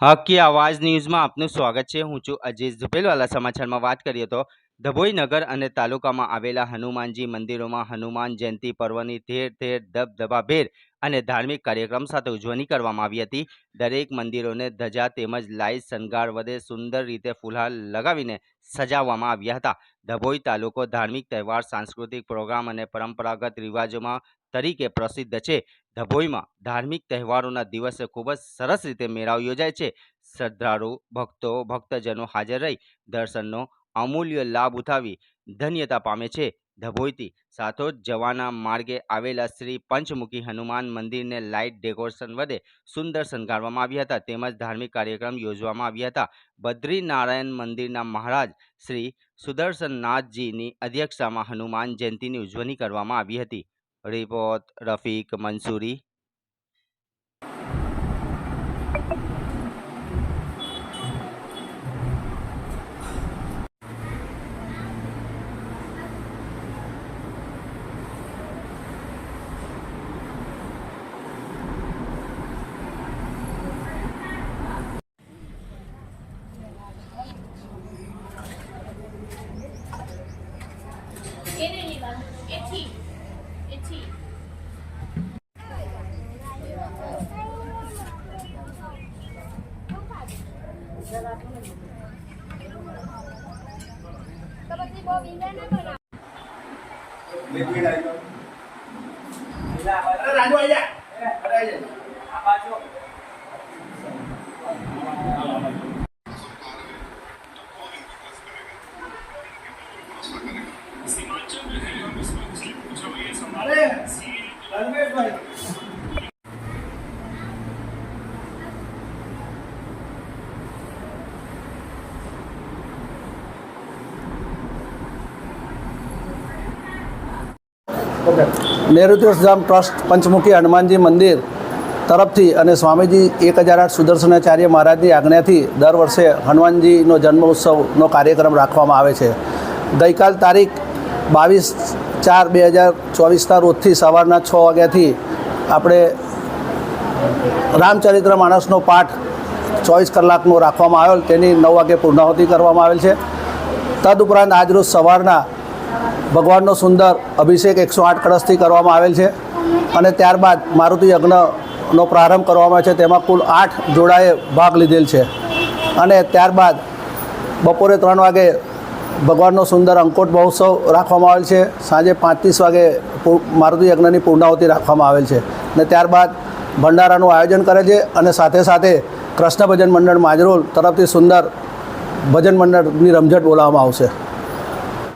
હકી આવાજ ન્યૂઝમાં આપનું સ્વાગત છે. હું છું અજીઝ ઝુપેલવાલા. સમાચારમાં વાત કરીએ તો ધભોઈ નગર અને તાલુકામાં આવેલા હનુમાનજી મંદિરોમાં હનુમાન જયંતિ પર્વની ઠેર ઠેર ધબધબાભેર અને ધાર્મિક કાર્યક્રમ સાથે ઉજવણી કરવામાં આવી હતી. દરેક મંદિરોને ધજા તેમજ લાઈટ શણગાર વડે સુંદર રીતે ફુલહાર લગાવીને સજાવવામાં આવ્યા હતા. ધભોઈ તાલુકો ધાર્મિક તહેવાર, સાંસ્કૃતિક પ્રોગ્રામ અને પરંપરાગત રિવાજોમાં તરીકે પ્રસિદ્ધ છે. ધભોઈમાં ધાર્મિક તહેવારોના દિવસે ખૂબ જ સરસ રીતે મેળાઓ યોજાય છે. શ્રદ્ધાળુ, ભક્તો, ભક્તજનો હાજર રહી દર્શનનો અમૂલ્ય લાભ ઉઠાવી ધન્યતા પામે છે. ધભોઈથી સાથોદ જવાના માર્ગે આવેલા શ્રી પંચમુખી હનુમાન મંદિરને લાઇટ ડેકોરેશન વડે સુંદર શણગારવામાં આવ્યા હતા. તેમજ ધાર્મિક કાર્યક્રમ યોજવામાં આવ્યા હતા. બદ્રીનારાયણ મંદિરના મહારાજ શ્રી સુદર્શનનાથજીની અધ્યક્ષતામાં હનુમાન જયંતિની ઉજવણી કરવામાં આવી હતી. રિપોર્ટ રફીક મંસૂરી. એને લેવાનું એથી એથી લિક્વિડ આવી રાજુ આવી જા અરે આવી જા આ બાજુ રમેશભાઈ ટ્રસ્ટ પંચમુખી હનુમાનજી મંદિર તરફથી અને સ્વામીજી એક હજાર આઠ સુદર્શનાચાર્ય મહારાજની આજ્ઞાથી દર વર્ષે હનુમાનજીનો જન્મ ઉત્સવનો કાર્યક્રમ રાખવામાં આવે છે. ગઈકાલ તારીખ બાવીસ ચાર બે હજાર ચોવીસના રોજથી સવારના છ વાગ્યાથી આપણે રામચરિત્ર માણસનો પાઠ ચોવીસ કલાકનો રાખવામાં આવેલ. તેની નવ વાગે પૂર્ણાહુતિ કરવામાં આવેલ છે. તદુપરાંત આજરોજ સવારના ભગવાનનો સુંદર અભિષેક એકસો આઠ કળશથી કરવામાં આવેલ છે. અને ત્યારબાદ મારુતિ યજ્ઞનો પ્રારંભ કરવામાં આવે છે. તેમાં કુલ આઠ જોડાએ ભાગ લીધેલ છે. અને ત્યારબાદ બપોરે ત્રણ વાગે ભગવાનનો સુંદર અંકોટ મહોત્સવ રાખવામાં આવેલ છે. સાંજે પાંત્રીસ વાગે મારુતિ યજ્ઞની પૂર્ણાહુતિ રાખવામાં આવેલ છે. અને ત્યારબાદ ભંડારાનું આયોજન કરે છે અને સાથે સાથે કૃષ્ણ ભજન મંડળ માજરોલ તરફથી સુંદર ભજન મંડળની રમઝટ બોલાવવામાં આવશે.